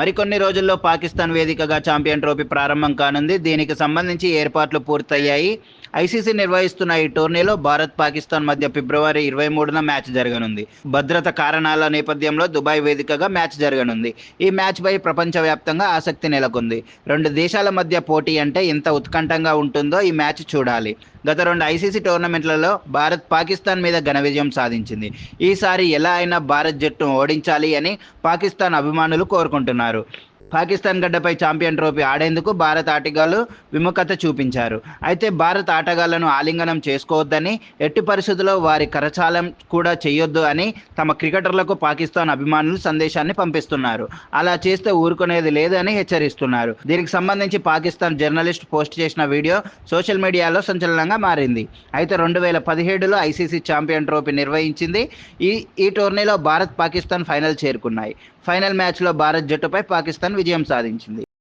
మరికొన్ని రోజుల్లో పాకిస్తాన్ వేదికగా ఛాంపియన్ ట్రోఫీ ప్రారంభం కానుంది. దీనికి సంబంధించి ఏర్పాట్లు పూర్తయ్యాయి. ఐసీసీ నిర్వహిస్తున్న ఈ టోర్నీలో భారత్ పాకిస్తాన్ మధ్య ఫిబ్రవరి ఇరవై మూడున మ్యాచ్ జరగనుంది. భద్రత కారణాల నేపథ్యంలో దుబాయ్ వేదికగా మ్యాచ్ జరగనుంది. ఈ మ్యాచ్పై ప్రపంచవ్యాప్తంగా ఆసక్తి నెలకొంది. రెండు దేశాల మధ్య పోటీ అంటే ఎంత ఉత్కంఠంగా ఉంటుందో ఈ మ్యాచ్ చూడాలి. గత రెండు ఐసీసీ టోర్నమెంట్లలో భారత్ పాకిస్తాన్ మీద ఘన విజయం సాధించింది. ఈసారి ఎలా అయినా భారత్ జట్టును ఓడించాలి అని పాకిస్తాన్ అభిమానులు కోరుకుంటున్నారు. Bolsonaro పాకిస్తాన్ గడ్డపై ఛాంపియన్ ట్రోఫీ ఆడేందుకు భారత ఆటగాళ్ళు విముఖత చూపించారు. అయితే భారత ఆటగాళ్ళను ఆలింగనం చేసుకోవద్దని ఎట్టి పరిస్థితుల్లో వారి కరచాలం కూడా చేయొద్దు అని తమ క్రికెటర్లకు పాకిస్తాన్ అభిమానులు సందేశాన్ని పంపిస్తున్నారు. అలా చేస్తే ఊరుకునేది లేదని హెచ్చరిస్తున్నారు. దీనికి సంబంధించి పాకిస్తాన్ జర్నలిస్ట్ పోస్ట్ చేసిన వీడియో సోషల్ మీడియాలో సంచలనంగా మారింది. అయితే రెండు వేల పదిహేడులో ఐసీసీ ఛాంపియన్ ట్రోఫీ నిర్వహించింది. ఈ ఈ టోర్నీలో భారత్ పాకిస్తాన్ ఫైనల్ చేరుకున్నాయి. ఫైనల్ మ్యాచ్లో భారత్ జట్టుపై పాకిస్తాన్ విజయం సాధించింది.